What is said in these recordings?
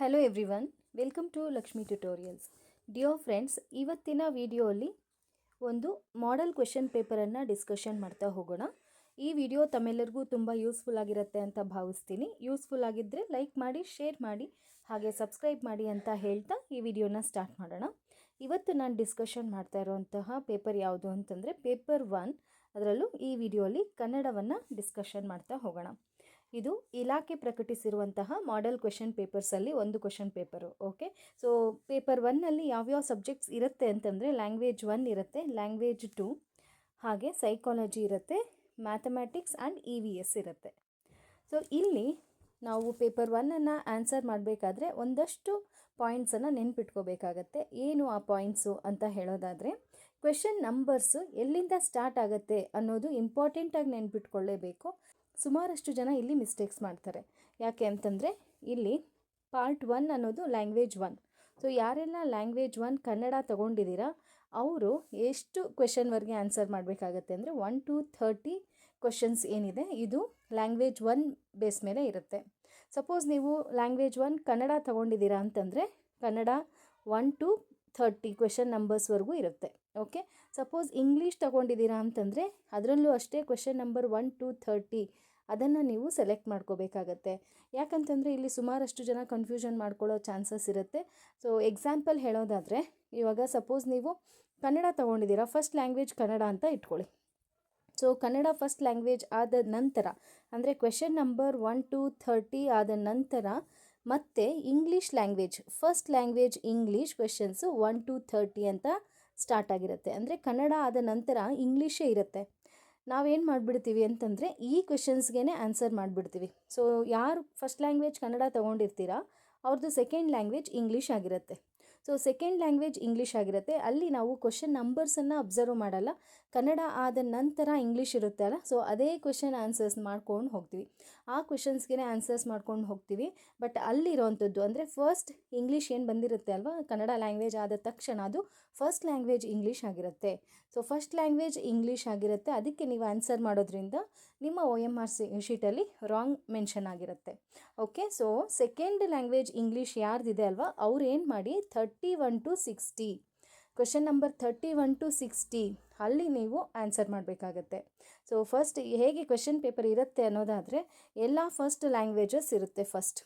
Hello everyone welcome to Lakshmi tutorials Dio friends ಇವತ್ತಿನ ವಿಡಿಯೋಲಿ ಒಂದು ಮಾಡೆಲ್ ಕ್ವೆಶನ್ ಪೇಪರನ್ನು ಡಿಸ್ಕಷನ್ ಮಾಡ್ತಾ ಹೋಗೋಣ. ಈ ವಿಡಿಯೋ ತಮ್ಮೆಲ್ಲರಿಗೂ ತುಂಬ ಯೂಸ್ಫುಲ್ ಆಗಿರುತ್ತೆ ಅಂತ ಭಾವಿಸ್ತೀನಿ. ಯೂಸ್ಫುಲ್ ಆಗಿದ್ದರೆ ಲೈಕ್ ಮಾಡಿ ಶೇರ್ ಮಾಡಿ, ಹಾಗೆ ಸಬ್ಸ್ಕ್ರೈಬ್ ಮಾಡಿ ಅಂತ ಹೇಳ್ತಾ ಈ ವಿಡಿಯೋನ ಸ್ಟಾರ್ಟ್ ಮಾಡೋಣ. ಇವತ್ತು ನಾನು ಡಿಸ್ಕಷನ್ ಮಾಡ್ತಾ ಇರುವಂತಹ ಪೇಪರ್ ಯಾವುದು ಅಂತಂದರೆ ಪೇಪರ್ ಒನ್ ಅದರಲ್ಲೂ ಈ ವಿಡಿಯೋಲಿ ಕನ್ನಡವನ್ನು ಡಿಸ್ಕಷನ್ ಮಾಡ್ತಾ ಹೋಗೋಣ. ಇದು ಇಲಾಖೆ ಪ್ರಕಟಿಸಿರುವಂತಹ ಮಾಡೆಲ್ ಕ್ವೆಶನ್ ಪೇಪರ್ಸಲ್ಲಿ ಒಂದು question paper okay so paper ಒನ್ನಲ್ಲಿ ಯಾವ್ಯಾವ ಸಬ್ಜೆಕ್ಟ್ಸ್ ಇರುತ್ತೆ ಅಂತಂದರೆ ಲ್ಯಾಂಗ್ವೇಜ್ ಒನ್ ಇರುತ್ತೆ ಲ್ಯಾಂಗ್ವೇಜ್ ಟು ಹಾಗೆ ಸೈಕಾಲಜಿ ಇರುತ್ತೆ mathematics and E V S ಇರುತ್ತೆ. ಸೊ ಇಲ್ಲಿ ನಾವು ಪೇಪರ್ ಒನ್ನನ್ನು ಆನ್ಸರ್ ಮಾಡಬೇಕಾದ್ರೆ ಒಂದಷ್ಟು ಪಾಯಿಂಟ್ಸನ್ನು ನೆನ್ಪಿಟ್ಕೋಬೇಕಾಗತ್ತೆ. ಏನು ಆ ಪಾಯಿಂಟ್ಸು ಅಂತ ಹೇಳೋದಾದರೆ ಕ್ವೆಶನ್ ನಂಬರ್ಸು ಎಲ್ಲಿಂದ ಸ್ಟಾರ್ಟ್ ಆಗುತ್ತೆ ಅನ್ನೋದು ಇಂಪಾರ್ಟೆಂಟಾಗಿ ನೆನ್ಪಿಟ್ಕೊಳ್ಳೇಬೇಕು. ಸುಮಾರಷ್ಟು ಜನ ಇಲ್ಲಿ ಮಿಸ್ಟೇಕ್ಸ್ ಮಾಡ್ತಾರೆ. ಯಾಕೆ ಅಂತಂದರೆ ಇಲ್ಲಿ ಪಾರ್ಟ್ ಒನ್ ಅನ್ನೋದು ಲ್ಯಾಂಗ್ವೇಜ್ ಒನ್ ಸೊ ಯಾರೆಲ್ಲ ಲ್ಯಾಂಗ್ವೇಜ್ ಒನ್ ಕನ್ನಡ ತೊಗೊಂಡಿದ್ದೀರಾ, ಅವರು ಎಷ್ಟು ಕ್ವೆಶನ್ವರೆಗೆ ಆನ್ಸರ್ ಮಾಡಬೇಕಾಗತ್ತೆ ಅಂದರೆ ಒನ್ ಟು ಥರ್ಟಿ ಕ್ವೆಶನ್ಸ್ ಏನಿದೆ, ಇದು ಲ್ಯಾಂಗ್ವೇಜ್ ಒನ್ ಬೇಸ್ ಮೇಲೆ ಇರುತ್ತೆ. ಸಪೋಸ್ ನೀವು ಲ್ಯಾಂಗ್ವೇಜ್ ಒನ್ ಕನ್ನಡ ತೊಗೊಂಡಿದ್ದೀರಾ ಅಂತಂದರೆ Kannada one to thirty question ನಂಬರ್ಸ್ವರೆಗೂ ಇರುತ್ತೆ. ಓಕೆ ಸಪೋಸ್ ಇಂಗ್ಲೀಷ್ ತಗೊಂಡಿದ್ದೀರಾ ಅಂತಂದರೆ ಅದರಲ್ಲೂ ಅಷ್ಟೇ question number one to thirty ಅದನ್ನು ನೀವು ಸೆಲೆಕ್ಟ್ ಮಾಡ್ಕೋಬೇಕಾಗತ್ತೆ. ಯಾಕಂತಂದರೆ ಇಲ್ಲಿ ಸುಮಾರಷ್ಟು ಜನ ಕನ್ಫ್ಯೂಷನ್ ಮಾಡ್ಕೊಳ್ಳೋ ಚಾನ್ಸಸ್ ಇರುತ್ತೆ. ಸೊ ಎಕ್ಸಾಂಪಲ್ ಹೇಳೋದಾದರೆ, ಇವಾಗ ಸಪೋಸ್ ನೀವು ಕನ್ನಡ ತೊಗೊಂಡಿದ್ದೀರಾ ಫಸ್ಟ್ ಲ್ಯಾಂಗ್ವೇಜ್ ಕನ್ನಡ ಅಂತ ಇಟ್ಕೊಳ್ಳಿ. ಸೊ ಕನ್ನಡ ಫಸ್ಟ್ ಲ್ಯಾಂಗ್ವೇಜ್ ಆದ ನಂತರ, ಅಂದರೆ question number one to thirty ಆದ ನಂತರ ಮತ್ತೆ English language first language English questions one to thirty ಅಂತ ಸ್ಟಾರ್ಟ್ ಆಗಿರುತ್ತೆ. ಅಂದರೆ ಕನ್ನಡ ಆದ ನಂತರ ಇಂಗ್ಲೀಷೇ ಇರುತ್ತೆ. ನಾವೇನು ಮಾಡಿಬಿಡ್ತೀವಿ ಅಂತಂದರೆ ಈ ಕ್ವೆಶನ್ಸ್ಗೆ ಆನ್ಸರ್ ಮಾಡಿಬಿಡ್ತೀವಿ. ಸೊ, ಯಾರು ಫಸ್ಟ್ ಲ್ಯಾಂಗ್ವೇಜ್ ಕನ್ನಡ ತೊಗೊಂಡಿರ್ತೀರ ಅವ್ರದ್ದು ಸೆಕೆಂಡ್ ಲ್ಯಾಂಗ್ವೇಜ್ ಇಂಗ್ಲೀಷ್ ಆಗಿರುತ್ತೆ. ಸೊ ಸೆಕೆಂಡ್ ಲ್ಯಾಂಗ್ವೇಜ್ ಇಂಗ್ಲೀಷ್ ಆಗಿರುತ್ತೆ. ಅಲ್ಲಿ ನಾವು ಕ್ವಶನ್ ನಂಬರ್ಸನ್ನು ಅಬ್ಸರ್ವ್ ಮಾಡಲ್ಲ. ಕನ್ನಡ ಆದ ನಂತರ ಇಂಗ್ಲೀಷ್ ಇರುತ್ತೆ ಅಲ್ಲ? ಸೊ ಅದೇ ಕ್ವೆಶನ್ ಆನ್ಸರ್ಸ್ ಮಾಡ್ಕೊಂಡು ಹೋಗ್ತೀವಿ. ಆ ಕ್ವೆಶನ್ಸ್ಗೆ ಆನ್ಸರ್ಸ್ ಮಾಡ್ಕೊಂಡು ಹೋಗ್ತೀವಿ. ಬಟ್ ಅಲ್ಲಿರೋವಂಥದ್ದು ಅಂದರೆ ಫಸ್ಟ್ ಇಂಗ್ಲೀಷ್ ಏನು ಬಂದಿರುತ್ತೆ ಅಲ್ವಾ? ಕನ್ನಡ ಲ್ಯಾಂಗ್ವೇಜ್ ಆದ ತಕ್ಷಣ ಅದು ಫಸ್ಟ್ ಲ್ಯಾಂಗ್ವೇಜ್ ಇಂಗ್ಲೀಷ್ ಆಗಿರುತ್ತೆ. ಸೊ ಫಸ್ಟ್ ಲ್ಯಾಂಗ್ವೇಜ್ ಇಂಗ್ಲೀಷ್ ಆಗಿರುತ್ತೆ. ಅದಕ್ಕೆ ನೀವು ಆನ್ಸರ್ ಮಾಡೋದ್ರಿಂದ ನಿಮ್ಮ ಒ ಎಂ ಆರ್ ಸಿ ಶೀಟಲ್ಲಿ ರಾಂಗ್ ಮೆನ್ಷನ್ ಆಗಿರುತ್ತೆ. Okay so second language English ಯಾರ್ದಿದೆ ಅಲ್ವಾ? ಅವ್ರು ಏನು ಮಾಡಿ? Thirty one to sixty question number thirty one to sixty ಅಲ್ಲಿ ನೀವು ಆನ್ಸರ್ ಮಾಡಬೇಕಾಗತ್ತೆ. ಸೊ ಫಸ್ಟ್ ಹೇಗೆ ಕ್ವೆಶನ್ ಪೇಪರ್ ಇರುತ್ತೆ ಅನ್ನೋದಾದರೆ, ಎಲ್ಲ ಫಸ್ಟ್ ಲ್ಯಾಂಗ್ವೇಜಸ್ ಇರುತ್ತೆ first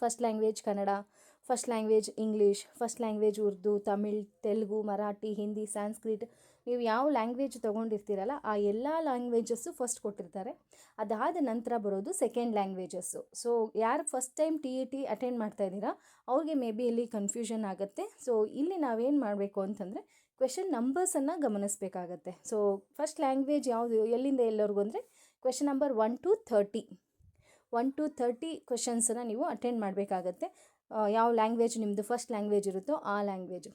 first language Kannada first language English first language Urdu Tamil Telugu Marathi Hindi Sanskrit ನೀವು ಯಾವ ಲ್ಯಾಂಗ್ವೇಜ್ ತೊಗೊಂಡಿರ್ತೀರಲ್ಲ ಆ ಎಲ್ಲ ಲ್ಯಾಂಗ್ವೇಜಸ್ಸು ಫಸ್ಟ್ ಕೊಟ್ಟಿರ್ತಾರೆ. ಅದಾದ ನಂತರ ಬರೋದು ಸೆಕೆಂಡ್ ಲ್ಯಾಂಗ್ವೇಜಸ್ಸು ಸೊ ಯಾರು first time T E T attend ಮಾಡ್ತಾ ಇದ್ದೀರಾ, ಅವ್ರಿಗೆ ಮೇ ಬಿ ಇಲ್ಲಿ ಕನ್ಫ್ಯೂಷನ್ ಆಗುತ್ತೆ. ಸೊ ಇಲ್ಲಿ ನಾವೇನು ಮಾಡಬೇಕು ಅಂತಂದರೆ ಕ್ವೆಶನ್ ನಂಬರ್ಸನ್ನು ಗಮನಿಸಬೇಕಾಗತ್ತೆ. ಸೊ ಫಸ್ಟ್ ಲ್ಯಾಂಗ್ವೇಜ್ ಯಾವುದು, ಎಲ್ಲಿಂದ ಎಲ್ಲರಿಗೂ ಅಂದರೆ question number one to thirty one to thirty ಕ್ವೆಶನ್ಸನ್ನು ನೀವು ಅಟೆಂಡ್ ಮಾಡಬೇಕಾಗತ್ತೆ. ಯಾವ ಲ್ಯಾಂಗ್ವೇಜ್ ನಿಮ್ಮದು ಫಸ್ಟ್ ಲ್ಯಾಂಗ್ವೇಜ್ ಇರುತ್ತೋ ಆ language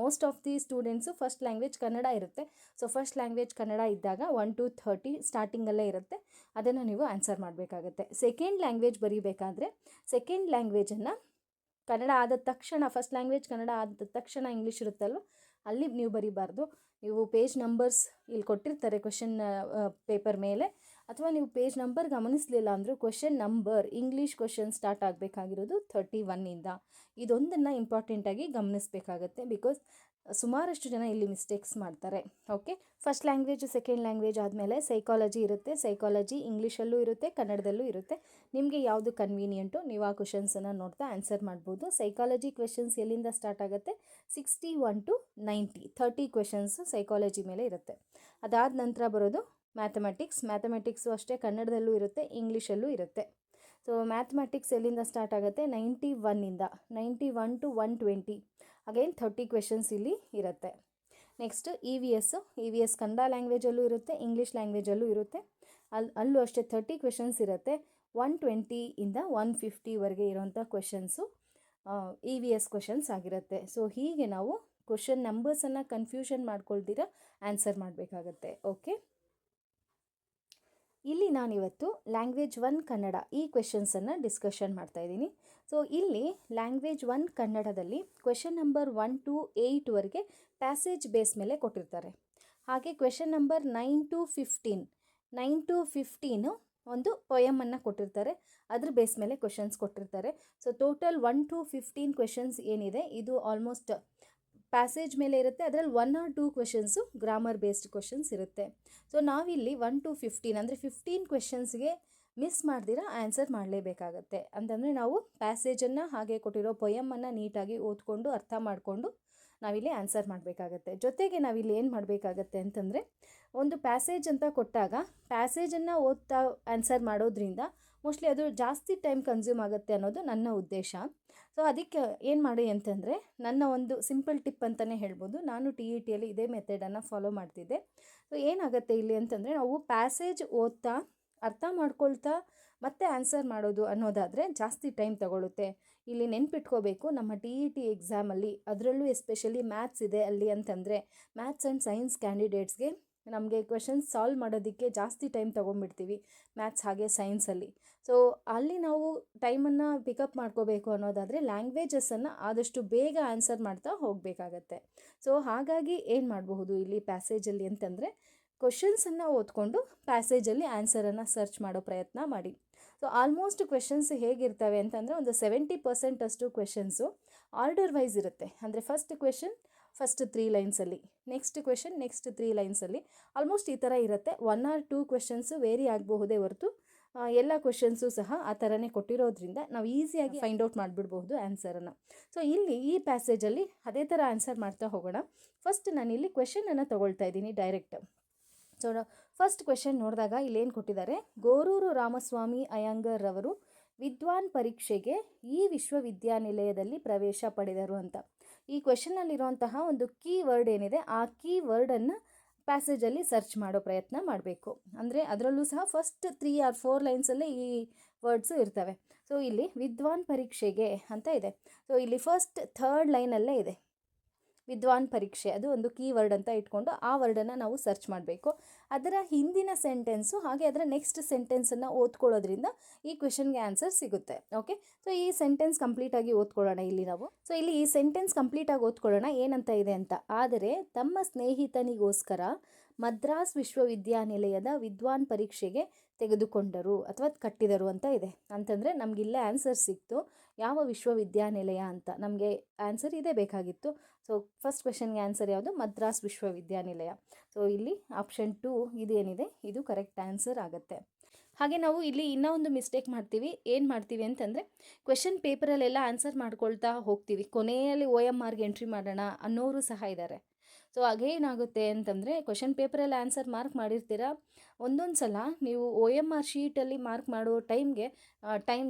most of the students first language Kannada ಇರುತ್ತೆ. ಸೊ ಫಸ್ಟ್ ಲ್ಯಾಂಗ್ವೇಜ್ ಕನ್ನಡ ಇದ್ದಾಗ ಒನ್ ಟು ಥರ್ಟಿ ಸ್ಟಾರ್ಟಿಂಗಲ್ಲೇ ಇರುತ್ತೆ. ಅದನ್ನು ನೀವು ಆನ್ಸರ್ ಮಾಡಬೇಕಾಗತ್ತೆ. ಸೆಕೆಂಡ್ ಲ್ಯಾಂಗ್ವೇಜ್ ಬರೀಬೇಕಾದ್ರೆ ಸೆಕೆಂಡ್ ಲ್ಯಾಂಗ್ವೇಜನ್ನು ಕನ್ನಡ ಆದ ತಕ್ಷಣ ಫಸ್ಟ್ ಲ್ಯಾಂಗ್ವೇಜ್ ಕನ್ನಡ ಆದ ತಕ್ಷಣ ಇಂಗ್ಲೀಷ್ ಇರುತ್ತಲ್ವ, ಅಲ್ಲಿ ನೀವು ಬರೀಬಾರ್ದು. ನೀವು ಪೇಜ್ ನಂಬರ್ಸ್ ಇಲ್ಲಿ ಕೊಟ್ಟಿರ್ತಾರೆ ಕ್ವೆಶನ್ ಪೇಪರ್ ಮೇಲೆ. ಅಥವಾ ನೀವು ಪೇಜ್ ನಂಬರ್ ಗಮನಿಸಲಿಲ್ಲ ಅಂದರೂ question number English question start ಆಗಬೇಕಾಗಿರೋದು thirty ಒನ್ನಿಂದ ಇದೊಂದನ್ನು ಇಂಪಾರ್ಟೆಂಟಾಗಿ ಗಮನಿಸಬೇಕಾಗತ್ತೆ ಬಿಕಾಸ್ ಸುಮಾರಷ್ಟು ಜನ ಇಲ್ಲಿ ಮಿಸ್ಟೇಕ್ಸ್ ಮಾಡ್ತಾರೆ. Okay first language second language ಆದಮೇಲೆ ಸೈಕಾಲಜಿ ಇರುತ್ತೆ. ಸೈಕಾಲಜಿ ಇಂಗ್ಲೀಷಲ್ಲೂ ಇರುತ್ತೆ, ಕನ್ನಡದಲ್ಲೂ ಇರುತ್ತೆ. ನಿಮಗೆ ಯಾವುದು ಕನ್ವೀನಿಯೆಂಟು ನೀವು ಆ ಕ್ವೆಶನ್ಸನ್ನು ನೋಡ್ತಾ ಆನ್ಸರ್ ಮಾಡ್ಬೋದು. ಸೈಕಾಲಜಿ ಕ್ವೆಶನ್ಸ್ ಎಲ್ಲಿಂದ ಸ್ಟಾರ್ಟ್ ಆಗುತ್ತೆ? Sixty one to ninety thirty questions psychology ಮೇಲೆ ಇರುತ್ತೆ. ಅದಾದ ನಂತರ ಬರೋದು ಮ್ಯಾಥಮೆಟಿಕ್ಸ್ ಮ್ಯಾಥಮೆಟಿಕ್ಸು ಅಷ್ಟೇ, ಕನ್ನಡದಲ್ಲೂ ಇರುತ್ತೆ ಇಂಗ್ಲೀಷಲ್ಲೂ ಇರುತ್ತೆ. ಸೊ ಮ್ಯಾಥಮೆಟಿಕ್ಸ್ ಎಲ್ಲಿಂದ ಸ್ಟಾರ್ಟ್ ಆಗುತ್ತೆ? Ninety ಒನ್ನಿಂದ ninety one to one twenty again thirty questions ಇಲ್ಲಿ ಇರುತ್ತೆ. Next E V S E V S Kannada ಲ್ಯಾಂಗ್ವೇಜಲ್ಲೂ ಇರುತ್ತೆ ಇಂಗ್ಲೀಷ್ ಲ್ಯಾಂಗ್ವೇಜಲ್ಲೂ ಇರುತ್ತೆ. ಅಲ್ಲಿ ಅಲ್ಲೂ ಅಷ್ಟೇ ಥರ್ಟಿ ಕ್ವೆಶನ್ಸ್ ಇರುತ್ತೆ. ಒನ್ ಟ್ವೆಂಟಿಯಿಂದ ಒನ್ ಫಿಫ್ಟಿವರೆಗೆ ಇರೋಂಥ questions E V S questions ಆಗಿರುತ್ತೆ. ಸೊ ಹೀಗೆ ನಾವು ಕ್ವೆಶನ್ ನಂಬರ್ಸನ್ನು ಕನ್ಫ್ಯೂಷನ್ ಮಾಡ್ಕೊಳ್ದಿರ ಆನ್ಸರ್ ಮಾಡಬೇಕಾಗತ್ತೆ. ಓಕೆ ಇಲ್ಲಿ ನಾನಿವತ್ತು ಲ್ಯಾಂಗ್ವೇಜ್ ಒನ್ ಕನ್ನಡ ಈ ಕ್ವೆಶನ್ಸನ್ನು ಡಿಸ್ಕಷನ್ ಮಾಡ್ತಾ ಇದ್ದೀನಿ. ಸೊ ಇಲ್ಲಿ ಲ್ಯಾಂಗ್ವೇಜ್ ಒನ್ ಕನ್ನಡದಲ್ಲಿ ಕ್ವೆಶನ್ ನಂಬರ್ ಒನ್ ಟು ಏಯ್ಟ್ವರೆಗೆ ಪ್ಯಾಸೇಜ್ ಬೇಸ್ ಮೇಲೆ ಕೊಟ್ಟಿರ್ತಾರೆ. ಹಾಗೆ question number nine to fifteen nine to fifteen ಒಂದು ಪೊಯಮನ್ನು ಕೊಟ್ಟಿರ್ತಾರೆ. ಅದ್ರ ಬೇಸ್ ಮೇಲೆ ಕ್ವೆಶನ್ಸ್ ಕೊಟ್ಟಿರ್ತಾರೆ. So total one to fifteen questions ಏನಿದೆ? ಇದು ಆಲ್ಮೋಸ್ಟ್ ಪ್ಯಾಸೇಜ್ ಮೇಲೆ ಇರುತ್ತೆ. ಅದರಲ್ಲಿ one or two questions grammar based questions ಇರುತ್ತೆ. ಸೊ ನಾವಿಲ್ಲಿ ಒನ್ ಟು ಫಿಫ್ಟೀನ್ ಅಂದರೆ ಫಿಫ್ಟೀನ್ ಕ್ವೆಶನ್ಸ್ಗೆ ಮಿಸ್ ಮಾಡ್ದಿರ ಆನ್ಸರ್ ಮಾಡಲೇಬೇಕಾಗತ್ತೆ. ಅಂತಂದರೆ ನಾವು ಪ್ಯಾಸೇಜನ್ನು ಹಾಗೆ ಕೊಟ್ಟಿರೋ ಪೊಯಮನ್ನು ನೀಟಾಗಿ ಓದ್ಕೊಂಡು, ಅರ್ಥ ಮಾಡಿಕೊಂಡು ನಾವಿಲ್ಲಿ ಆನ್ಸರ್ ಮಾಡಬೇಕಾಗತ್ತೆ. ಜೊತೆಗೆ ನಾವಿಲ್ಲಿ ಏನು ಮಾಡಬೇಕಾಗತ್ತೆ ಅಂತಂದರೆ, ಒಂದು ಪ್ಯಾಸೇಜ್ ಅಂತ ಕೊಟ್ಟಾಗ ಪ್ಯಾಸೇಜನ್ನು ಓದ್ತಾ ಆನ್ಸರ್ ಮಾಡೋದ್ರಿಂದ ಮೋಸ್ಟ್ಲಿ ಅದು ಜಾಸ್ತಿ ಟೈಮ್ ಕನ್ಸ್ಯೂಮ್ ಆಗುತ್ತೆ ಅನ್ನೋದು ನನ್ನ ಉದ್ದೇಶ. ಸೊ ಅದಕ್ಕೆ ಏನು ಮಾಡಿ ಅಂತಂದರೆ, ನನ್ನ ಒಂದು ಸಿಂಪಲ್ ಟಿಪ್ ಅಂತಲೇ ಹೇಳ್ಬೋದು. ನಾನು ಟಿ ಇ ಟಿಯಲ್ಲಿ ಇದೇ ಮೆಥಡನ್ನು ಫಾಲೋ ಮಾಡ್ತಿದ್ದೆ. ಸೊ ಏನಾಗುತ್ತೆ ಇಲ್ಲಿ ಅಂತಂದರೆ, ನಾವು ಪ್ಯಾಸೇಜ್ ಓದ್ತಾ, ಅರ್ಥ ಮಾಡ್ಕೊಳ್ತಾ, ಮತ್ತೆ ಆನ್ಸರ್ ಮಾಡೋದು ಅನ್ನೋದಾದರೆ ಜಾಸ್ತಿ ಟೈಮ್ ತಗೊಳುತ್ತೆ. ಇಲ್ಲಿ ನೆನ್ಪಿಟ್ಕೋಬೇಕು, ನಮ್ಮ ಟಿ ಇ ಟಿ ಎಕ್ಸಾಮಲ್ಲಿ ಅದರಲ್ಲೂ ಎಸ್ಪೆಷಲಿ ಮ್ಯಾಥ್ಸ್ ಇದೆ ಅಲ್ಲಿ ಅಂತಂದರೆ ಮ್ಯಾಥ್ಸ್ ಆ್ಯಂಡ್ ಸೈನ್ಸ್ ಕ್ಯಾಂಡಿಡೇಟ್ಸ್ಗೆ ನಮಗೆ ಕ್ವೆಶನ್ಸ್ ಸಾಲ್ವ್ ಮಾಡೋದಕ್ಕೆ ಜಾಸ್ತಿ ಟೈಮ್ ತೊಗೊಂಡ್ಬಿಡ್ತೀವಿ ಮ್ಯಾಥ್ಸ್ ಹಾಗೆ ಸೈನ್ಸಲ್ಲಿ ಸೊ ಅಲ್ಲಿ ನಾವು ಟೈಮನ್ನು ಪಿಕಪ್ ಮಾಡ್ಕೋಬೇಕು ಅನ್ನೋದಾದರೆ ಲ್ಯಾಂಗ್ವೇಜಸನ್ನು ಆದಷ್ಟು ಬೇಗ ಆನ್ಸರ್ ಮಾಡ್ತಾ ಹೋಗಬೇಕಾಗತ್ತೆ. ಸೊ ಹಾಗಾಗಿ ಏನು ಮಾಡಬಹುದು ಇಲ್ಲಿ ಪ್ಯಾಸೇಜಲ್ಲಿ ಅಂತಂದರೆ ಕ್ವಶನ್ಸನ್ನು ಓದ್ಕೊಂಡು ಪ್ಯಾಸೇಜಲ್ಲಿ ಆನ್ಸರನ್ನು ಸರ್ಚ್ ಮಾಡೋ ಪ್ರಯತ್ನ ಮಾಡಿ. ಸೊ ಆಲ್ಮೋಸ್ಟ್ ಕ್ವೆಶನ್ಸ್ ಹೇಗಿರ್ತವೆ ಅಂತಂದರೆ ಒಂದು ಸೆವೆಂಟಿ ಪರ್ಸೆಂಟ್ ಅಷ್ಟು ಕ್ವೆಶನ್ಸು ಆರ್ಡರ್ ವೈಸ್ ಇರುತ್ತೆ. ಅಂದರೆ ಫಸ್ಟ್ ಕ್ವೆಶನ್ ಫಸ್ಟ್ ತ್ರೀ ಲೈನ್ಸಲ್ಲಿ ನೆಕ್ಸ್ಟ್ ಕ್ವೆಶನ್ ನೆಕ್ಸ್ಟ್ ತ್ರೀ ಲೈನ್ಸಲ್ಲಿ ಆಲ್ಮೋಸ್ಟ್ ಈ ಥರ ಇರುತ್ತೆ. One or two questions vary ಆಗಬಹುದೇ ಹೊರತು ಎಲ್ಲ ಕ್ವೆಶನ್ಸು ಸಹ ಆ ಥರನೇ ಕೊಟ್ಟಿರೋದ್ರಿಂದ ನಾವು ಈಸಿಯಾಗಿ ಫೈಂಡ್ ಔಟ್ ಮಾಡಿಬಿಡ್ಬಹುದು ಆನ್ಸರನ್ನು ಸೊ ಇಲ್ಲಿ ಈ ಪ್ಯಾಸೇಜಲ್ಲಿ ಅದೇ ಥರ ಆನ್ಸರ್ ಮಾಡ್ತಾ ಹೋಗೋಣ. ಫಸ್ಟ್ ನಾನು ಇಲ್ಲಿ ಕ್ವೆಶನನ್ನು ತೊಗೊಳ್ತಾ ಇದ್ದೀನಿ ಡೈರೆಕ್ಟ್ ಸೊ ಫಸ್ಟ್ ಕ್ವೆಶನ್ ನೋಡಿದಾಗ ಇಲ್ಲೇನು ಕೊಟ್ಟಿದ್ದಾರೆ? ಗೋರೂರು ರಾಮಸ್ವಾಮಿ ಅಯ್ಯಂಗರ್ ರವರು ವಿದ್ವಾನ್ ಪರೀಕ್ಷೆಗೆ ಈ ವಿಶ್ವವಿದ್ಯಾನಿಲಯದಲ್ಲಿ ಪ್ರವೇಶ ಪಡೆದರು ಅಂತ. ಈ ಕ್ವೆಶನಲ್ಲಿರುವಂತಹ ಒಂದು ಕೀ ವರ್ಡ್ ಏನಿದೆ, ಆ ಕೀ ವರ್ಡನ್ನು ಪ್ಯಾಸೇಜಲ್ಲಿ ಸರ್ಚ್ ಮಾಡೋ ಪ್ರಯತ್ನ ಮಾಡಬೇಕು. ಅಂದರೆ ಅದರಲ್ಲೂ ಸಹ ಫಸ್ಟ್ ತ್ರೀ ಆರ್ ಫೋರ್ ಲೈನ್ಸಲ್ಲೇ ಈ ವರ್ಡ್ಸು ಇರ್ತವೆ. ಸೊ ಇಲ್ಲಿ ವಿದ್ವಾನ್ ಪರೀಕ್ಷೆಗೆ ಅಂತ ಇದೆ. ಸೊ ಇಲ್ಲಿ ಫಸ್ಟ್ ಥರ್ಡ್ ಲೈನಲ್ಲೇ ಇದೆ. ವಿದ್ವಾನ್ ಪರೀಕ್ಷೆ, ಅದು ಒಂದು ಕೀ ವರ್ಡ್ ಅಂತ ಇಟ್ಕೊಂಡು ಆ ವರ್ಡನ್ನು ನಾವು ಸರ್ಚ್ ಮಾಡಬೇಕು. ಅದರ ಹಿಂದಿನ ಸೆಂಟೆನ್ಸು ಹಾಗೆ ಅದರ ನೆಕ್ಸ್ಟ್ ಸೆಂಟೆನ್ಸನ್ನು ಓದ್ಕೊಳ್ಳೋದ್ರಿಂದ ಈ ಕ್ವೆಶನ್ಗೆ ಆನ್ಸರ್ ಸಿಗುತ್ತೆ. ಓಕೆ ಸೊ ಈ ಸೆಂಟೆನ್ಸ್ ಕಂಪ್ಲೀಟಾಗಿ ಓದ್ಕೊಳ್ಳೋಣ ಇಲ್ಲಿ ನಾವು. ಸೊ ಇಲ್ಲಿ ಈ ಸೆಂಟೆನ್ಸ್ ಕಂಪ್ಲೀಟಾಗಿ ಓದ್ಕೊಳ್ಳೋಣ. ಏನಂತ ಇದೆ ಅಂತ? ಆದರೆ ತಮ್ಮ ಸ್ನೇಹಿತನಿಗೋಸ್ಕರ ಮದ್ರಾಸ್ ವಿಶ್ವವಿದ್ಯಾನಿಲಯದ ವಿದ್ವಾನ್ ಪರೀಕ್ಷೆಗೆ ತೆಗೆದುಕೊಂಡರು ಅಥವಾ ಕಟ್ಟಿದರು ಅಂತ ಇದೆ. ಅಂತಂದರೆ ನಮಗಿಲ್ಲೇ ಆನ್ಸರ್ ಸಿಕ್ತು. ಯಾವ ವಿಶ್ವವಿದ್ಯಾನಿಲಯ ಅಂತ ನಮಗೆ ಆನ್ಸರ್ ಇದೇ ಬೇಕಾಗಿತ್ತು. ಸೊ ಫಸ್ಟ್ ಕ್ವೆಶನ್ಗೆ ಆನ್ಸರ್ ಯಾವುದು? ಮದ್ರಾಸ್ ವಿಶ್ವವಿದ್ಯಾನಿಲಯ. ಸೊ ಇಲ್ಲಿ ಆಪ್ಷನ್ ಟು ಇದೇನಿದೆ? ಇದು ಕರೆಕ್ಟ್ ಆನ್ಸರ್ ಆಗುತ್ತೆ. ಹಾಗೆ ನಾವು ಇಲ್ಲಿ ಇನ್ನೂ ಒಂದು ಮಿಸ್ಟೇಕ್ ಮಾಡ್ತೀವಿ. ಏನು ಮಾಡ್ತೀವಿ ಅಂತಂದರೆ ಕ್ವೆಶನ್ ಪೇಪರಲ್ಲೆಲ್ಲ ಆನ್ಸರ್ ಮಾಡ್ಕೊಳ್ತಾ ಹೋಗ್ತೀವಿ. ಕೊನೆಯಲ್ಲಿ ಓ ಎಂ ಆರ್ಗೆ ಎಂಟ್ರಿ ಮಾಡೋಣ ಅನ್ನೋರು ಸಹ ಇದ್ದಾರೆ ಸೊ ಹಾಗೇನಾಗುತ್ತೆ ಅಂತಂದರೆ ಕ್ವಶನ್ ಪೇಪರಲ್ಲಿ ಆನ್ಸರ್ ಮಾರ್ಕ್ ಮಾಡಿರ್ತೀರಾ? ಒಂದೊಂದು ಸಲ ನೀವು ಒ ಎಂ ಆರ್ ಶೀಟಲ್ಲಿ ಮಾರ್ಕ್ ಮಾಡೋ ಟೈಮ್ಗೆ ಟೈಮ್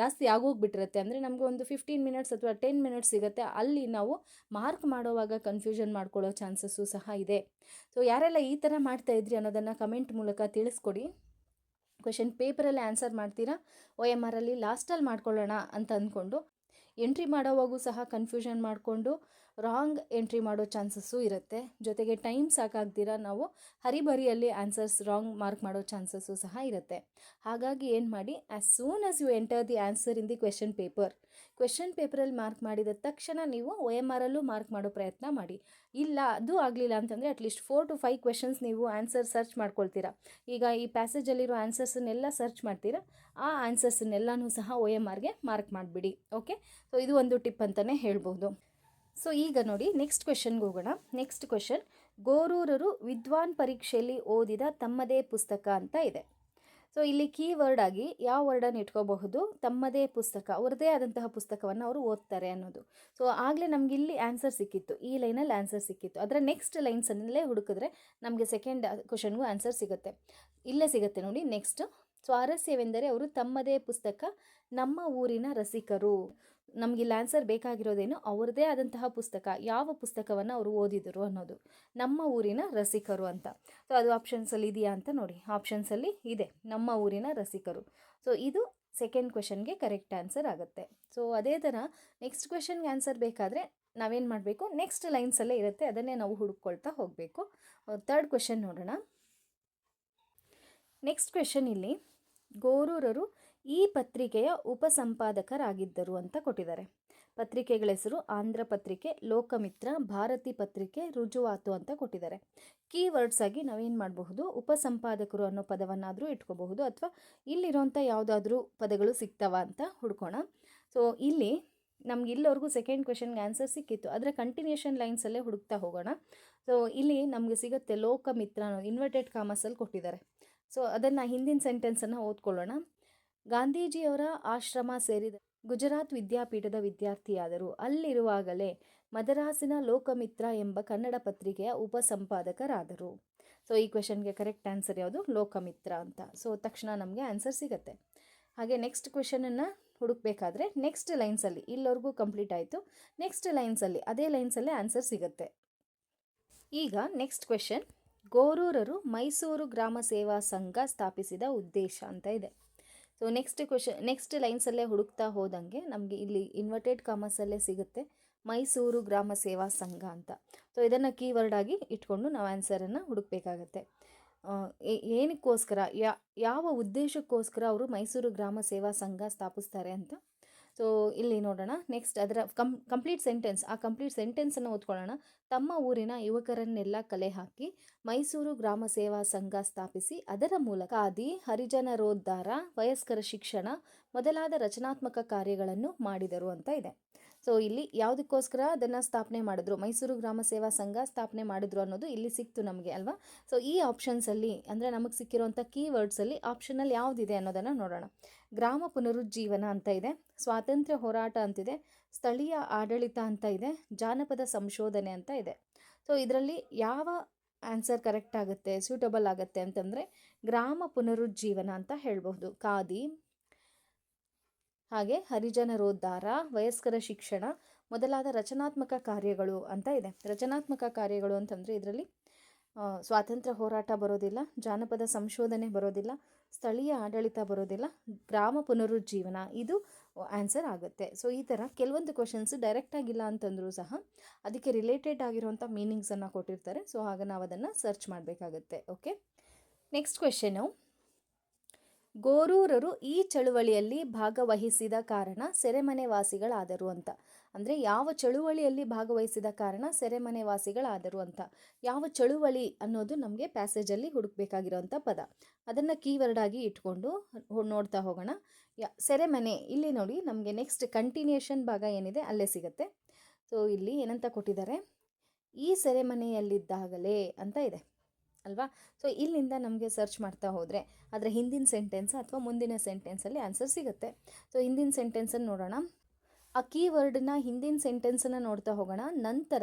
ಜಾಸ್ತಿ ಆಗೋಗ್ಬಿಟ್ಟಿರುತ್ತೆ. ಅಂದರೆ ನಮಗೆ ಒಂದು ಫಿಫ್ಟೀನ್ ಮಿನಿಟ್ಸ್ ಅಥವಾ ಟೆನ್ ಮಿನಿಟ್ಸ್ ಸಿಗುತ್ತೆ. ಅಲ್ಲಿ ನಾವು ಮಾರ್ಕ್ ಮಾಡೋವಾಗ ಕನ್ಫ್ಯೂಷನ್ ಮಾಡ್ಕೊಳ್ಳೋ ಚಾನ್ಸಸ್ಸು ಸಹ ಇದೆ. ಸೊ ಯಾರೆಲ್ಲ ಈ ಥರ ಮಾಡ್ತಾ ಇದ್ರಿ ಅನ್ನೋದನ್ನು ಕಮೆಂಟ್ ಮೂಲಕ ತಿಳಿಸ್ಕೊಡಿ. ಕ್ವೆಶನ್ ಪೇಪರಲ್ಲಿ ಆನ್ಸರ್ ಮಾಡ್ತೀರಾ? ಒ ಎಂ ಆರಲ್ಲಿ ಲಾಸ್ಟಲ್ಲಿ ಮಾಡ್ಕೊಳ್ಳೋಣ ಅಂತ ಅಂದ್ಕೊಂಡು ಎಂಟ್ರಿ ಮಾಡೋವಾಗೂ ಸಹ ಕನ್ಫ್ಯೂಷನ್ ಮಾಡಿಕೊಂಡು ರಾಂಗ್ ಎಂಟ್ರಿ ಮಾಡೋ ಚಾನ್ಸಸ್ಸು ಇರುತ್ತೆ. ಜೊತೆಗೆ ಟೈಮ್ ಸಾಕಾಗ್ದಿರ ನಾವು ಹರಿಬರಿಯಲ್ಲಿ ಆನ್ಸರ್ಸ್ ರಾಂಗ್ ಮಾರ್ಕ್ ಮಾಡೋ ಚಾನ್ಸಸ್ಸು ಸಹ ಇರುತ್ತೆ. ಹಾಗಾಗಿ ಏನು ಮಾಡಿ as soon as you enter the answer in the question paper question ಪೇಪರಲ್ಲಿ ಮಾರ್ಕ್ ಮಾಡಿದ ತಕ್ಷಣ ನೀವು ಒ ಎಂ ಆರಲ್ಲೂ ಮಾರ್ಕ್ ಮಾಡೋ ಪ್ರಯತ್ನ ಮಾಡಿ. ಇಲ್ಲ, ಅದು ಆಗಲಿಲ್ಲ ಅಂತಂದರೆ at least four to five questions ನೀವು ಆನ್ಸರ್ ಸರ್ಚ್ ಮಾಡ್ಕೊಳ್ತೀರಾ. ಈಗ ಈ ಪ್ಯಾಸೇಜಲ್ಲಿರೋ ಆನ್ಸರ್ಸನ್ನೆಲ್ಲ ಸರ್ಚ್ ಮಾಡ್ತೀರಾ, ಆ ಆನ್ಸರ್ಸನ್ನೆಲ್ಲನೂ ಸಹ ಒ ಎಂ ಆರ್ಗೆ ಮಾರ್ಕ್ ಮಾಡಿಬಿಡಿ ಓಕೆ ಸೊ ಇದು ಒಂದು ಟಿಪ್ ಅಂತಲೇ ಹೇಳ್ಬೋದು. ಸೊ ಈಗ ನೋಡಿ ನೆಕ್ಸ್ಟ್ ಕ್ವೆಶನ್ಗೆ ಹೋಗೋಣ. ನೆಕ್ಸ್ಟ್ ಕ್ವೆಶನ್ ಗೋರೂರರು ವಿದ್ವಾನ್ ಪರೀಕ್ಷೆಯಲ್ಲಿ ಓದಿದ ತಮ್ಮದೇ ಪುಸ್ತಕ ಅಂತ ಇದೆ. ಸೊ ಇಲ್ಲಿ ಕೀ ವರ್ಡ್ ಆಗಿ ಯಾವ ವರ್ಡನ್ನು ಇಟ್ಕೋಬಹುದು? ತಮ್ಮದೇ ಪುಸ್ತಕ ಅವರದೇ ಆದಂತಹ ಪುಸ್ತಕವನ್ನು ಅವರು ಓದ್ತಾರೆ ಅನ್ನೋದು. ಸೊ ಆಗಲೇ ನಮ್ಗೆ ಇಲ್ಲಿ ಆನ್ಸರ್ ಸಿಕ್ಕಿತ್ತು. ಈ ಲೈನಲ್ಲಿ ಆನ್ಸರ್ ಸಿಕ್ಕಿತ್ತು. ಅದರ ನೆಕ್ಸ್ಟ್ ಲೈನ್ಸನ್ನಲ್ಲೇ ಹುಡುಕಿದ್ರೆ ನಮಗೆ ಸೆಕೆಂಡ್ ಕ್ವಶನ್ಗೂ ಆನ್ಸರ್ ಸಿಗುತ್ತೆ. ಇಲ್ಲೇ ಸಿಗುತ್ತೆ ನೋಡಿ ನೆಕ್ಸ್ಟ್ ಸ್ವಾರಸ್ಯವೆಂದರೆ ಅವರು ತಮ್ಮದೇ ಪುಸ್ತಕ, ನಮ್ಮ ಊರಿನ ರಸಿಕರು. ನಮಗಿಲ್ಲಿ ಆನ್ಸರ್ ಬೇಕಾಗಿರೋದೇನು ಅವ್ರದ್ದೇ ಆದಂತಹ ಪುಸ್ತಕ, ಯಾವ ಪುಸ್ತಕವನ್ನು ಅವರು ಓದಿದರು ಅನ್ನೋದು. ನಮ್ಮ ಊರಿನ ರಸಿಕರು ಅಂತ. ಸೊ ಅದು ಆಪ್ಷನ್ಸಲ್ಲಿ ಇದೆಯಾ ಅಂತ ನೋಡಿ. ಆಪ್ಷನ್ಸಲ್ಲಿ ಇದೆ. ನಮ್ಮ ಊರಿನ ರಸಿಕರು. ಸೊ ಇದು ಸೆಕೆಂಡ್ ಕ್ವೆಶನ್ಗೆ ಕರೆಕ್ಟ್ ಆನ್ಸರ್ ಆಗುತ್ತೆ. ಸೊ ಅದೇ ಥರ ನೆಕ್ಸ್ಟ್ ಕ್ವೆಶನ್ಗೆ ಆನ್ಸರ್ ಬೇಕಾದರೆ ನಾವೇನು ಮಾಡಬೇಕು? ನೆಕ್ಸ್ಟ್ ಲೈನ್ಸಲ್ಲೇ ಇರುತ್ತೆ. ಅದನ್ನೇ ನಾವು ಹುಡುಕೊಳ್ತಾ ಹೋಗಬೇಕು. ತರ್ಡ್ ಕ್ವೆಶನ್ ನೋಡೋಣ. ನೆಕ್ಸ್ಟ್ ಕ್ವೆಶನ್ ಇಲ್ಲಿ ಗೋರೂರರು ಈ ಪತ್ರಿಕೆಯ ಉಪಸಂಪಾದಕರಾಗಿದ್ದರು ಅಂತ ಕೊಟ್ಟಿದ್ದಾರೆ. ಪತ್ರಿಕೆಗಳ ಹೆಸರು ಆಂಧ್ರ ಪತ್ರಿಕೆ, ಲೋಕಮಿತ್ರ, ಭಾರತಿ ಪತ್ರಿಕೆ, ರುಜುವಾತು ಅಂತ ಕೊಟ್ಟಿದ್ದಾರೆ. ಕೀವರ್ಡ್ಸ್ ಆಗಿ ನಾವೇನು ಮಾಡಬಹುದು? ಉಪಸಂಪಾದಕರು ಅನ್ನೋ ಪದವನ್ನಾದರೂ ಇಟ್ಕೋಬಹುದು ಅಥವಾ ಇಲ್ಲಿರೋಂಥ ಯಾವುದಾದ್ರೂ ಪದಗಳು ಸಿಗ್ತಾವ ಅಂತ ಹುಡ್ಕೋಣ. ಸೊ ಇಲ್ಲಿ ನಮ್ಗೆ ಇಲ್ಲಿವರೆಗೂ ಸೆಕೆಂಡ್ ಕ್ವೆಶನ್ಗೆ ಆನ್ಸರ್ ಸಿಕ್ಕಿತ್ತು. ಅದರ ಕಂಟಿನ್ಯೂಷನ್ ಲೈನ್ಸಲ್ಲೇ ಹುಡುಕ್ತಾ ಹೋಗೋಣ. ಸೊ ಇಲ್ಲಿ ನಮಗೆ ಸಿಗುತ್ತೆ ಲೋಕಮಿತ್ರ ಅನ್ನೋ ಇನ್ವರ್ಟೆಡ್ ಕಾಮರ್ಸಲ್ಲಿ ಕೊಟ್ಟಿದ್ದಾರೆ. ಸೊ ಅದನ್ನು ಹಿಂದಿನ ಸೆಂಟೆನ್ಸನ್ನು ಓದ್ಕೊಳ್ಳೋಣ. ಗಾಂಧೀಜಿಯವರ ಆಶ್ರಮ ಸೇರಿದ ಗುಜರಾತ್ ವಿದ್ಯಾಪೀಠದ ವಿದ್ಯಾರ್ಥಿಯಾದರು. ಅಲ್ಲಿರುವಾಗಲೇ ಮದರಾಸಿನ ಲೋಕಮಿತ್ರ ಎಂಬ ಕನ್ನಡ ಪತ್ರಿಕೆಯ ಉಪಸಂಪಾದಕರಾದರು. ಸೊ ಈ ಕ್ವೆಶನ್ಗೆ ಕರೆಕ್ಟ್ ಆನ್ಸರ್ ಯಾವುದು? ಲೋಕಮಿತ್ರ ಅಂತ. ಸೊ ತಕ್ಷಣ ನಮಗೆ ಆನ್ಸರ್ ಸಿಗುತ್ತೆ. ಹಾಗೆ ನೆಕ್ಸ್ಟ್ ಕ್ವೆಶನನ್ನು ಹುಡುಕಬೇಕಾದ್ರೆ ನೆಕ್ಸ್ಟ್ ಲೈನ್ಸಲ್ಲಿ ಇಲ್ಲಿವರೆಗೂ ಕಂಪ್ಲೀಟ್ ಆಯಿತು. ನೆಕ್ಸ್ಟ್ ಲೈನ್ಸಲ್ಲಿ ಅದೇ ಲೈನ್ಸಲ್ಲೇ ಆನ್ಸರ್ ಸಿಗುತ್ತೆ. ಈಗ ನೆಕ್ಸ್ಟ್ ಕ್ವೆಶನ್ ಗೋರೂರರು ಮೈಸೂರು ಗ್ರಾಮ ಸೇವಾ ಸಂಘ ಸ್ಥಾಪಿಸಿದ ಉದ್ದೇಶ ಅಂತ ಇದೆ. ಸೊ ನೆಕ್ಸ್ಟ್ ಕ್ವೆಶನ್ ನೆಕ್ಸ್ಟ್ ಲೈನ್ಸಲ್ಲೇ ಹುಡುಕ್ತಾ ಹೋದಂಗೆ ನಮಗೆ ಇಲ್ಲಿ ಇನ್ವರ್ಟೆಡ್ ಕಾಮರ್ಸಲ್ಲೇ ಸಿಗುತ್ತೆ. ಮೈಸೂರು ಗ್ರಾಮ ಸೇವಾ ಸಂಘ ಅಂತ. ಸೊ ಇದನ್ನು ಕೀವರ್ಡ್ ಆಗಿ ಇಟ್ಕೊಂಡು ನಾವು ಆನ್ಸರನ್ನು ಹುಡುಕ್ಬೇಕಾಗತ್ತೆ. ಏನಕ್ಕೋಸ್ಕರ ಯಾವ ಉದ್ದೇಶಕ್ಕೋಸ್ಕರ ಅವರು ಮೈಸೂರು ಗ್ರಾಮ ಸೇವಾ ಸಂಘ ಸ್ಥಾಪಿಸ್ತಾರೆ ಅಂತ ಸೊ ಇಲ್ಲಿ ನೋಡೋಣ. ನೆಕ್ಸ್ಟ್ ಅದರ ಕಂ ಕಂಪ್ಲೀಟ್ ಸೆಂಟೆನ್ಸ್ ಆ ಕಂಪ್ಲೀಟ್ ಸೆಂಟೆನ್ಸನ್ನು ಓದ್ಕೊಳ್ಳೋಣ. ತಮ್ಮ ಊರಿನ ಯುವಕರನ್ನೆಲ್ಲ ಕಲೆ ಹಾಕಿ ಮೈಸೂರು ಗ್ರಾಮ ಸೇವಾ ಸಂಘ ಸ್ಥಾಪಿಸಿ, ಅದರ ಮೂಲಕ ಆದಿ ಹರಿಜನರೋದ್ಧಾರ, ವಯಸ್ಕರ ಶಿಕ್ಷಣ ಮೊದಲಾದ ರಚನಾತ್ಮಕ ಕಾರ್ಯಗಳನ್ನು ಮಾಡಿದರು ಅಂತ ಇದೆ. ಸೊ ಇಲ್ಲಿ ಯಾವುದಕ್ಕೋಸ್ಕರ ಅದನ್ನು ಸ್ಥಾಪನೆ ಮಾಡಿದ್ರು? ಮೈಸೂರು ಗ್ರಾಮ ಸೇವಾ ಸಂಘ ಸ್ಥಾಪನೆ ಮಾಡಿದ್ರು ಅನ್ನೋದು ಇಲ್ಲಿ ಸಿಕ್ತು ನಮಗೆ, ಅಲ್ವಾ? ಸೊ ಈ ಆಪ್ಷನ್ಸಲ್ಲಿ ಅಂದರೆ ನಮಗೆ ಸಿಕ್ಕಿರುವಂಥ ಕೀವರ್ಡ್ಸಲ್ಲಿ ಆಪ್ಷನಲ್ಲಿ ಯಾವುದಿದೆ ಅನ್ನೋದನ್ನು ನೋಡೋಣ. ಗ್ರಾಮ ಪುನರುಜ್ಜೀವನ ಅಂತ ಇದೆ, ಸ್ವಾತಂತ್ರ್ಯ ಹೋರಾಟ ಅಂತಿದೆ ಸ್ಥಳೀಯ ಆಡಳಿತ ಅಂತ ಇದೆ, ಜಾನಪದ ಸಂಶೋಧನೆ ಅಂತ ಇದೆ. ಸೊ ಇದರಲ್ಲಿ ಯಾವ ಆನ್ಸರ್ ಕರೆಕ್ಟ್ ಆಗುತ್ತೆ ಸೂಟಬಲ್ ಆಗುತ್ತೆ ಅಂತಂದರೆ ಗ್ರಾಮ ಪುನರುಜ್ಜೀವನ ಅಂತ ಹೇಳಬಹುದು. ಖಾದಿ ಹಾಗೆ ಹರಿಜನರೋದ್ಧಾರ, ವಯಸ್ಕರ ಶಿಕ್ಷಣ ಮೊದಲಾದ ರಚನಾತ್ಮಕ ಕಾರ್ಯಗಳು ಅಂತ ಇದೆ. ರಚನಾತ್ಮಕ ಕಾರ್ಯಗಳು ಅಂತಂದರೆ ಇದರಲ್ಲಿ ಸ್ವಾತಂತ್ರ್ಯ ಹೋರಾಟ ಬರೋದಿಲ್ಲ, ಜಾನಪದ ಸಂಶೋಧನೆ ಬರೋದಿಲ್ಲ, ಸ್ಥಳೀಯ ಆಡಳಿತ ಬರೋದಿಲ್ಲ, ಗ್ರಾಮ ಪುನರುಜ್ಜೀವನ. ಇದು ಆನ್ಸರ್ ಆಗುತ್ತೆ. ಸೊ ಈ ಥರ ಕೆಲವೊಂದು ಕ್ವಶನ್ಸ್ ಡೈರೆಕ್ಟ್ ಆಗಿಲ್ಲ ಅಂತಂದರೂ ಸಹ ಅದಕ್ಕೆ ರಿಲೇಟೆಡ್ ಆಗಿರುವಂಥ ಮೀನಿಂಗ್ಸನ್ನು ಕೊಟ್ಟಿರ್ತಾರೆ. ಸೊ ಆಗ ನಾವು ಅದನ್ನು ಸರ್ಚ್ ಮಾಡಬೇಕಾಗತ್ತೆ. ಓಕೆ ನೆಕ್ಸ್ಟ್ ಕ್ವೆಶನು ಗೋರೂರರು ಈ ಚಳುವಳಿಯಲ್ಲಿ ಭಾಗವಹಿಸಿದ ಕಾರಣ ಸೆರೆಮನೆ ವಾಸಿಗಳಾದರು ಅಂತ. ಅಂದರೆ ಯಾವ ಚಳುವಳಿಯಲ್ಲಿ ಭಾಗವಹಿಸಿದ ಕಾರಣ ಸೆರೆಮನೆ ವಾಸಿಗಳಾದರು ಅಂತ. ಯಾವ ಚಳುವಳಿ ಅನ್ನೋದು ನಮಗೆ ಪ್ಯಾಸೇಜಲ್ಲಿ ಹುಡುಕ್ಬೇಕಾಗಿರೋಂಥ ಪದ. ಅದನ್ನು ಕೀವರ್ಡ್ ಆಗಿ ಇಟ್ಕೊಂಡು ನೋಡ್ತಾ ಹೋಗೋಣ. ಯಾ, ಸೆರೆಮನೆ, ಇಲ್ಲಿ ನೋಡಿ ನಮಗೆ ನೆಕ್ಸ್ಟ್ ಕಂಟಿನ್ಯೂಷನ್ ಭಾಗ ಏನಿದೆ ಅಲ್ಲೇ ಸಿಗುತ್ತೆ. ಸೊ ಇಲ್ಲಿ ಏನಂತ ಕೊಟ್ಟಿದ್ದಾರೆ? ಈ ಸೆರೆಮನೆಯಲ್ಲಿದ್ದಾಗಲೇ ಅಂತ ಇದೆ. ಅಲ್ವಾ? ಸೊ ಇಲ್ಲಿಂದ ನಮಗೆ ಸರ್ಚ್ ಮಾಡ್ತಾ ಹೋದರೆ ಅದರ ಹಿಂದಿನ ಸೆಂಟೆನ್ಸ್ ಅಥವಾ ಮುಂದಿನ ಸೆಂಟೆನ್ಸಲ್ಲಿ ಆನ್ಸರ್ ಸಿಗುತ್ತೆ. ಸೊ ಹಿಂದಿನ ಸೆಂಟೆನ್ಸನ್ನು ನೋಡೋಣ. ಆ ಕೀವರ್ಡ್ನ ಹಿಂದಿನ ಸೆಂಟೆನ್ಸನ್ನು ನೋಡ್ತಾ ಹೋಗೋಣ. ನಂತರ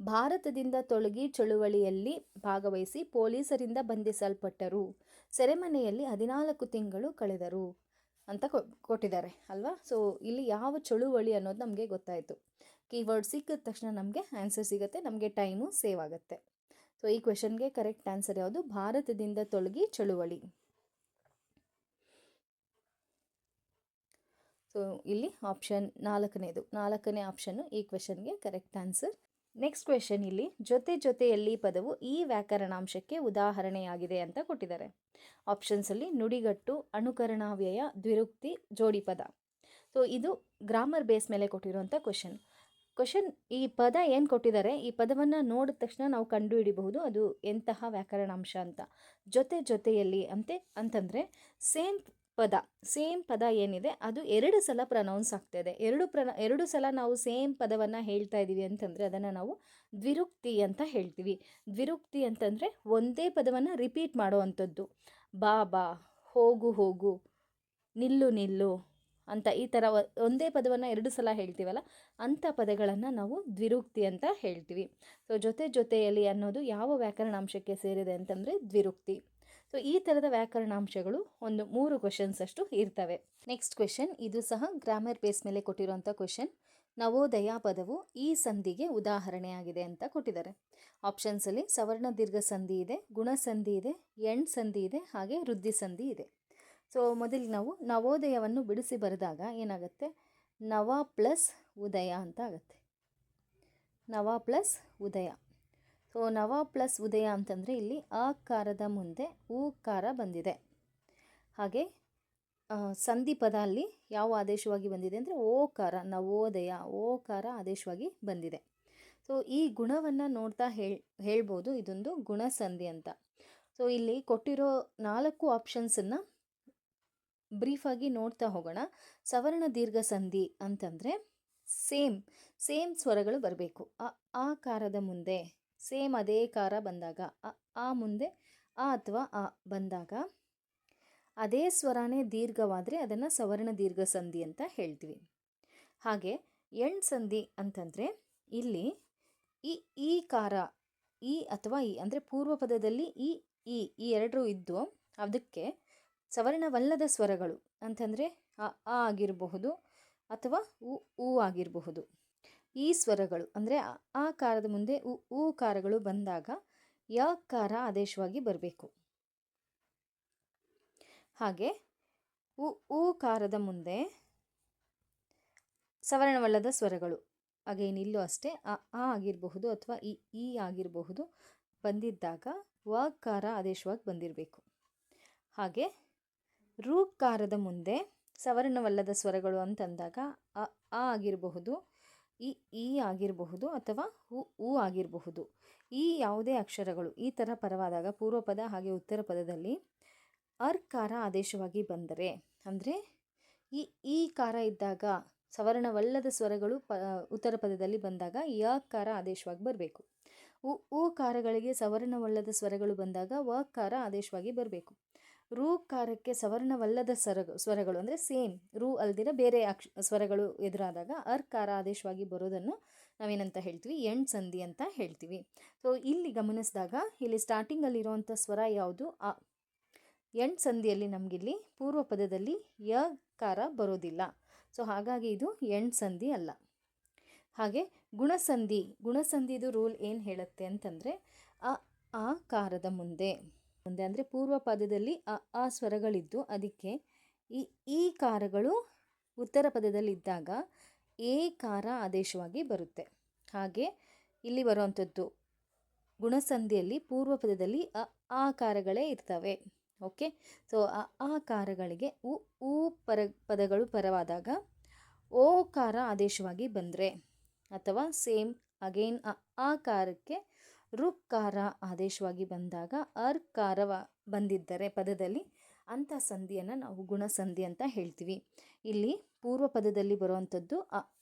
ಭಾರತದಿಂದ ತೊಳಗಿ ಚಳುವಳಿಯಲ್ಲಿ ಭಾಗವಹಿಸಿ ಪೊಲೀಸರಿಂದ ಬಂಧಿಸಲ್ಪಟ್ಟರು. ಸೆರೆಮನೆಯಲ್ಲಿ ಹದಿನಾಲ್ಕು ತಿಂಗಳು ಕಳೆದರು ಅಂತ ಕೊಟ್ಟಿದ್ದಾರೆ ಅಲ್ವಾ? ಸೊ ಇಲ್ಲಿ ಯಾವ ಚಳುವಳಿ ಅನ್ನೋದು ನಮಗೆ ಗೊತ್ತಾಯಿತು. ಕೀವರ್ಡ್ ಸಿಕ್ಕಿದ ತಕ್ಷಣ ನಮಗೆ ಆನ್ಸರ್ ಸಿಗುತ್ತೆ. ನಮಗೆ ಟೈಮು ಸೇವ್ ಆಗುತ್ತೆ. ಸೊ ಈ ಕ್ವೆಶನ್ಗೆ ಕರೆಕ್ಟ್ ಆನ್ಸರ್ ಯಾವುದು? ಭಾರತದಿಂದ ತೊಲಗಿ ಚಳುವಳಿ. ಸೊ ಇಲ್ಲಿ ಆಪ್ಷನ್ ನಾಲ್ಕನೇದು. ನಾಲ್ಕನೇ ಆಪ್ಷನ್ನು ಈ ಕ್ವೆಶನ್ಗೆ ಕರೆಕ್ಟ್ ಆನ್ಸರ್ ನೆಕ್ಸ್ಟ್ ಕ್ವೆಶನ್ ಇಲ್ಲಿ, ಜೊತೆ ಜೊತೆಯಲ್ಲಿ ಪದವು ಈ ವ್ಯಾಕರಣಾಂಶಕ್ಕೆ ಉದಾಹರಣೆಯಾಗಿದೆ ಅಂತ ಕೊಟ್ಟಿದ್ದಾರೆ. ಆಪ್ಷನ್ಸಲ್ಲಿ ನುಡಿಗಟ್ಟು, ಅನುಕರಣಾವ್ಯಯ, ದ್ವಿರುಕ್ತಿ ಜೋಡಿ ಪದ ಸೊ ಇದು ಗ್ರಾಮರ್ ಬೇಸ್ ಮೇಲೆ ಕೊಟ್ಟಿರುವಂಥ ಕ್ವೆಶನ್ ಕ್ವೆಶನ್ ಈ ಪದ ಏನು ಕೊಟ್ಟಿದ್ದಾರೆ? ಈ ಪದವನ್ನು ನೋಡಿದ ತಕ್ಷಣ ನಾವು ಕಂಡುಹಿಡಿಬಹುದು. ಅದು ಎಂತಹ ವ್ಯಾಕರಣಾಂಶ ಅಂತ. ಜೊತೆ ಜೊತೆಯಲ್ಲಿ ಅಂತೆ ಅಂತಂದರೆ ಸೇಮ್ ಪದ ಸೇಮ್ ಪದ ಏನಿದೆ, ಅದು ಎರಡು ಸಲ ಪ್ರನೌನ್ಸ್ ಆಗ್ತಾಯಿದೆ ಎರಡು ಪ್ರನ ಎರಡು ಸಲ ನಾವು ಸೇಮ್ ಪದವನ್ನು ಹೇಳ್ತಾ ಇದ್ದೀವಿ ಅಂತಂದರೆ, ಅದನ್ನು ನಾವು ದ್ವಿರುಕ್ತಿ ಅಂತ ಹೇಳ್ತೀವಿ. ದ್ವಿರುಕ್ತಿ ಅಂತಂದರೆ, ಒಂದೇ ಪದವನ್ನು ರಿಪೀಟ್ ಮಾಡುವಂಥದ್ದು. ಬಾ ಬಾ, ಹೋಗು ಹೋಗು, ನಿಲ್ಲು ನಿಲ್ಲು ಅಂತ ಈ ಥರ ಒಂದೇ ಪದವನ್ನು ಎರಡು ಸಲ ಹೇಳ್ತೀವಲ್ಲ ಅಂಥ ಪದಗಳನ್ನು ನಾವು ದ್ವಿರುಕ್ತಿ ಅಂತ ಹೇಳ್ತೀವಿ. ಸೊ ಜೊತೆ ಜೊತೆಯಲ್ಲಿ ಅನ್ನೋದು ಯಾವ ವ್ಯಾಕರಣಾಂಶಕ್ಕೆ ಸೇರಿದೆ ಅಂತಂದರೆ ದ್ವಿರುಕ್ತಿ. ಸೊ ಈ ಥರದ ವ್ಯಾಕರಣಾಂಶಗಳು ಒಂದು ಮೂರು ಕ್ವೆಶನ್ಸ್ ಅಷ್ಟು ಇರ್ತವೆ. ನೆಕ್ಸ್ಟ್ ಕ್ವೆಶನ್ ಇದು ಸಹ ಗ್ರಾಮರ್ ಬೇಸ್ ಮೇಲೆ ಕೊಟ್ಟಿರುವಂಥ ಕ್ವೆಶನ್ ನವೋದಯ ಪದವು ಈ ಸಂಧಿಗೆ ಉದಾಹರಣೆಯಾಗಿದೆ ಅಂತ ಕೊಟ್ಟಿದ್ದಾರೆ. ಆಪ್ಷನ್ಸಲ್ಲಿ ಸವರ್ಣ ದೀರ್ಘ ಸಂಧಿ ಇದೆ ಗುಣ ಸಂಧಿ ಇದೆ, ಎಣ್ ಸಂಧಿ ಇದೆ, ಹಾಗೆ ವೃದ್ಧಿ ಸಂಧಿ ಇದೆ. ಸೊ ಮೊದಲಿಗೆ ನಾವು ನವೋದಯವನ್ನು ಬಿಡಿಸಿ ಬರೆದಾಗ ಏನಾಗುತ್ತೆ? ನವ ಪ್ಲಸ್ ಉದಯ ಅಂತ ಆಗುತ್ತೆ. ನವ ಪ್ಲಸ್ ಉದಯ. ಸೊ ನವ ಪ್ಲಸ್ ಉದಯ ಅಂತಂದರೆ ಇಲ್ಲಿ ಅಕಾರದ ಮುಂದೆ ಊಕಾರ ಬಂದಿದೆ. ಹಾಗೆ ಸಂಧಿಪದ ಸಂಧಿ ಪದ ಅಲ್ಲಿ ಯಾವ ಆದೇಶವಾಗಿ ಬಂದಿದೆ ಅಂದರೆ ಓಕಾರ, ನವೋದಯ, ಓಕಾರ ಆದೇಶವಾಗಿ ಬಂದಿದೆ. ಸೊ ಈ ಗುಣವನ್ನು ನೋಡ್ತಾ ಹೇಳ್, ಹೇಳ್ಬೋದು ಇದೊಂದು ಗುಣಸಂಧಿ ಅಂತ. ಸೊ ಇಲ್ಲಿ ಕೊಟ್ಟಿರೋ ನಾಲ್ಕು ಆಪ್ಷನ್ಸನ್ನು ಬ್ರೀಫಾಗಿ ನೋಡ್ತಾ ಹೋಗೋಣ. ಸವರ್ಣ ದೀರ್ಘ ಸಂಧಿ ಅಂತಂದರೆ ಸೇಮ್ ಸೇಮ್ ಸ್ವರಗಳು ಬರಬೇಕು. ಅ, ಆ ಕಾರದ ಮುಂದೆ, ಸೇಮ್ ಅದೇ ಕಾರ ಬಂದಾಗ, ಅ, ಆ ಮುಂದೆ, ಆ ಅಥವಾ ಆ ಬಂದಾಗ, ಅದೇ ಸ್ವರನೇ ದೀರ್ಘವಾದರೆ ಅದನ್ನು ಸವರ್ಣ ದೀರ್ಘ ಸಂಧಿ ಅಂತ ಹೇಳ್ತೀವಿ. ಹಾಗೆ ಎಣ್ ಸಂಧಿ ಅಂತಂದರೆ ಇಲ್ಲಿ ಈ ಈ ಕಾರ, ಈ ಅಥವಾ ಈ ಅಂದರೆ ಪೂರ್ವ ಪದದಲ್ಲಿ ಈ ಈ ಎರಡರೂ ಇದ್ದು, ಅದಕ್ಕೆ ಸವರ್ಣವಲ್ಲದ ಸ್ವರಗಳು ಅಂತಂದರೆ ಅ ಆ ಆಗಿರಬಹುದು ಅಥವಾ ಉ ಊ ಆಗಿರಬಹುದು. ಈ ಸ್ವರಗಳು ಅಂದರೆ ಆ- ಕಾರದ ಮುಂದೆ ಉ ಊ ಕಾರಗಳು ಬಂದಾಗ ಯ ಕಾರ ಆದೇಶವಾಗಿ ಬರಬೇಕು. ಹಾಗೆ ಉ ಊ ಕಾರದ ಮುಂದೆ ಸವರ್ಣವಲ್ಲದ ಸ್ವರಗಳು ಅಗೇನ್ ಇಲ್ಲೂ ಅಷ್ಟೇ ಅ ಆ ಆಗಿರಬಹುದು ಅಥವಾ ಇ ಈ ಆಗಿರಬಹುದು ಬಂದಿದ್ದಾಗ ವ ಕಾರ ಆದೇಶವಾಗಿ ಬಂದಿರಬೇಕು. ಹಾಗೆ ಋಕಾರದ ಮುಂದೆ ಸವರ್ಣವಲ್ಲದ ಸ್ವರಗಳು ಅಂತಂದಾಗ ಅ ಆ ಆಗಿರಬಹುದು, ಇ, ಈ ಆಗಿರಬಹುದು ಅಥವಾ ಉ ಉ ಆಗಿರಬಹುದು. ಈ ಯಾವುದೇ ಅಕ್ಷರಗಳು ಈ ಥರ ಪರವಾದಾಗ ಪೂರ್ವ ಪದ ಹಾಗೆ ಉತ್ತರ ಪದದಲ್ಲಿ ಅರ್ಕಾರ ಆದೇಶವಾಗಿ ಬಂದರೆ, ಅಂದರೆ ಈ ಈ ಕಾರ ಇದ್ದಾಗ ಸವರ್ಣವಲ್ಲದ ಸ್ವರಗಳು ಪ, ಉತ್ತರ ಪದದಲ್ಲಿ ಬಂದಾಗ ಕಾರ ಆದೇಶವಾಗಿ ಬರಬೇಕು. ಉ ಊ ಕಾರಗಳಿಗೆ ಸವರ್ಣವಲ್ಲದ ಸ್ವರಗಳು ಬಂದಾಗ ವ, ಕಾರ ಆದೇಶವಾಗಿ ಬರಬೇಕು. ರು ಕಾರಕ್ಕೆ ಸವರ್ಣವಲ್ಲದ ಸ್ವರ ಸ್ವರಗಳು ಅಂದರೆ ಸೇಮ್, ರು ಅಲ್ದಿರ ಬೇರೆ ಅಕ್ಷ, ಸ್ವರಗಳು ಎದುರಾದಾಗ ಅರ್ ಕಾರ ಆದೇಶವಾಗಿ ಬರೋದನ್ನು ನಾವೇನಂತ ಹೇಳ್ತೀವಿ? ಎಣ್ ಸಂಧಿ ಅಂತ ಹೇಳ್ತೀವಿ. ಸೊ ಇಲ್ಲಿ ಗಮನಿಸಿದಾಗ ಇಲ್ಲಿ ಸ್ಟಾರ್ಟಿಂಗಲ್ಲಿರುವಂಥ ಸ್ವರ ಯಾವುದು? ಆ ಎಂಡ್ ಸಂಧಿಯಲ್ಲಿ ನಮಗಿಲ್ಲಿ ಪೂರ್ವ ಪದದಲ್ಲಿ ಯ ಕಾರ ಬರೋದಿಲ್ಲ. ಸೊ ಹಾಗಾಗಿ ಇದು ಎಣ್ ಸಂಧಿ ಅಲ್ಲ. ಹಾಗೆ ಗುಣಸಂಧಿ, ಗುಣಸಂಧಿದು ರೂಲ್ ಏನು ಹೇಳುತ್ತೆ ಅಂತಂದರೆ ಅ, ಆ ಕಾರದ ಮುಂದೆ. ಮುಂದೆ ಅಂದರೆ ಪೂರ್ವ ಪದದಲ್ಲಿ ಅ ಆ ಸ್ವರಗಳಿದ್ದು ಅದಕ್ಕೆ ಈ ಈ ಕಾರಗಳು ಉತ್ತರ ಪದದಲ್ಲಿದ್ದಾಗ ಎ ಕಾರ ಆದೇಶವಾಗಿ ಬರುತ್ತೆ. ಹಾಗೆ ಇಲ್ಲಿ ಬರುವಂಥದ್ದು ಗುಣಸಂಧಿಯಲ್ಲಿ ಪೂರ್ವ ಪದದಲ್ಲಿ ಅ, ಆ ಕಾರಗಳೇ ಇರ್ತವೆ. ಓಕೆ? ಸೊ ಆ ಆ ಕಾರಗಳಿಗೆ ಉ ಊ ಪರ, ಪದಗಳು ಪರವಾದಾಗ ಓ ಕಾರ ಆದೇಶವಾಗಿ ಬಂದರೆ ಅಥವಾ ಸೇಮ್ ಅಗೇನ್ ಅ, ಆ ಕಾರಕ್ಕೆ ಋಕಾರ ಆದೇಶವಾಗಿ ಬಂದಾಗ ಅರ್ ಕಾರವ ಬಂದಿದ್ದರೆ ಪದದಲ್ಲಿ ಅಂಥ ಸಂಧಿಯನ್ನು ನಾವು ಗುಣಸಂಧಿ ಅಂತ ಹೇಳ್ತೀವಿ. ಇಲ್ಲಿ ಪೂರ್ವ ಪದದಲ್ಲಿ ಬರುವಂಥದ್ದು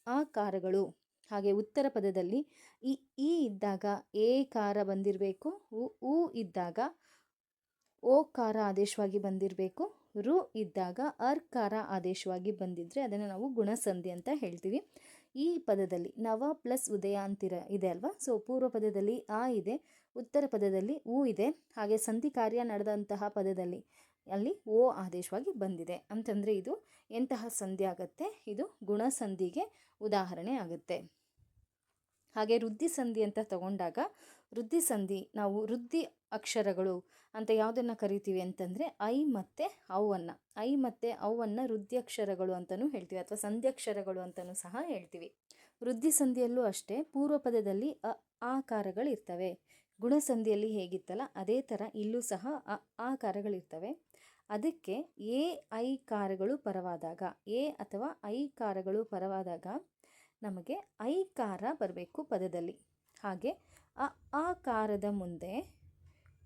ಅ ಕಾರಗಳು ಹಾಗೆ ಉತ್ತರ ಪದದಲ್ಲಿ ಈ ಈ ಇದ್ದಾಗ ಏ ಕಾರ ಬಂದಿರಬೇಕು, ಉ ಊ ಇದ್ದಾಗ ಓ ಕಾರ ಆದೇಶವಾಗಿ ಬಂದಿರಬೇಕು, ರು ಇದ್ದಾಗ ಅರ್ ಕಾರ ಆದೇಶವಾಗಿ ಬಂದಿದ್ದರೆ ಅದನ್ನು ನಾವು ಗುಣಸಂಧಿ ಅಂತ ಹೇಳ್ತೀವಿ. ಈ ಪದದಲ್ಲಿ ನವ ಪ್ಲಸ್ ಉದಯ ಅಂತಿರ ಇದೆ ಅಲ್ವಾ? ಸೊ ಪೂರ್ವ ಪದದಲ್ಲಿ ಆ ಇದೆ, ಉತ್ತರ ಪದದಲ್ಲಿ ಊ ಇದೆ, ಹಾಗೆ ಸಂಧಿ ಕಾರ್ಯ ನಡೆದಂತಹ ಪದದಲ್ಲಿ ಅಲ್ಲಿ ಓ ಆದೇಶವಾಗಿ ಬಂದಿದೆ. ಅಂತಂದರೆ ಇದು ಎಂತಹ ಸಂಧಿ ಆಗುತ್ತೆ? ಇದು ಗುಣಸಂಧಿಗೆ ಉದಾಹರಣೆ ಆಗುತ್ತೆ. ಹಾಗೆ ವೃದ್ಧಿ ಸಂಧಿ ಅಂತ ತಗೊಂಡಾಗ ವೃದ್ಧಿ ಸಂಧಿ ನಾವು ವೃದ್ಧಿ ಅಕ್ಷರಗಳು ಅಂತ ಯಾವುದನ್ನು ಕರಿತೀವಿ ಅಂತಂದರೆ ಐ ಮತ್ತು ಅವನ್ನು ಐ ಮತ್ತು ಅವನ್ನು ಅಕ್ಷರಗಳು ಅಂತಲೂ ಹೇಳ್ತೀವಿ ಅಥವಾ ಸಂಧ್ಯಕ್ಷರಗಳು ಅಂತಲೂ ಸಹ ಹೇಳ್ತೀವಿ. ವೃದ್ಧಿ ಸಂಧಿಯಲ್ಲೂ ಅಷ್ಟೇ ಪೂರ್ವ ಪದದಲ್ಲಿ ಅ ಆಕಾರಗಳಿರ್ತವೆ ಗುಣಸಂಧಿಯಲ್ಲಿ ಹೇಗಿತ್ತಲ್ಲ, ಅದೇ ಥರ ಇಲ್ಲೂ ಸಹ ಅ ಆಕಾರಗಳಿರ್ತವೆ ಅದಕ್ಕೆ ಎ, ಐ ಕಾರಗಳು ಪರವಾದಾಗ, ಎ ಅಥವಾ ಐ ಕಾರಗಳು ಪರವಾದಾಗ ನಮಗೆ ಐ ಕಾರ ಬರಬೇಕು ಪದದಲ್ಲಿ. ಹಾಗೆ ಅ, ಆ ಕಾರದ ಮುಂದೆ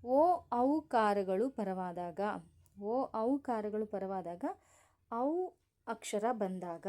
ಓ ಔಕಾರಗಳು ಪರವಾದಾಗ, ಓ ಔಕಾರಗಳು ಪರವಾದಾಗ, ಔ ಅಕ್ಷರ ಬಂದಾಗ.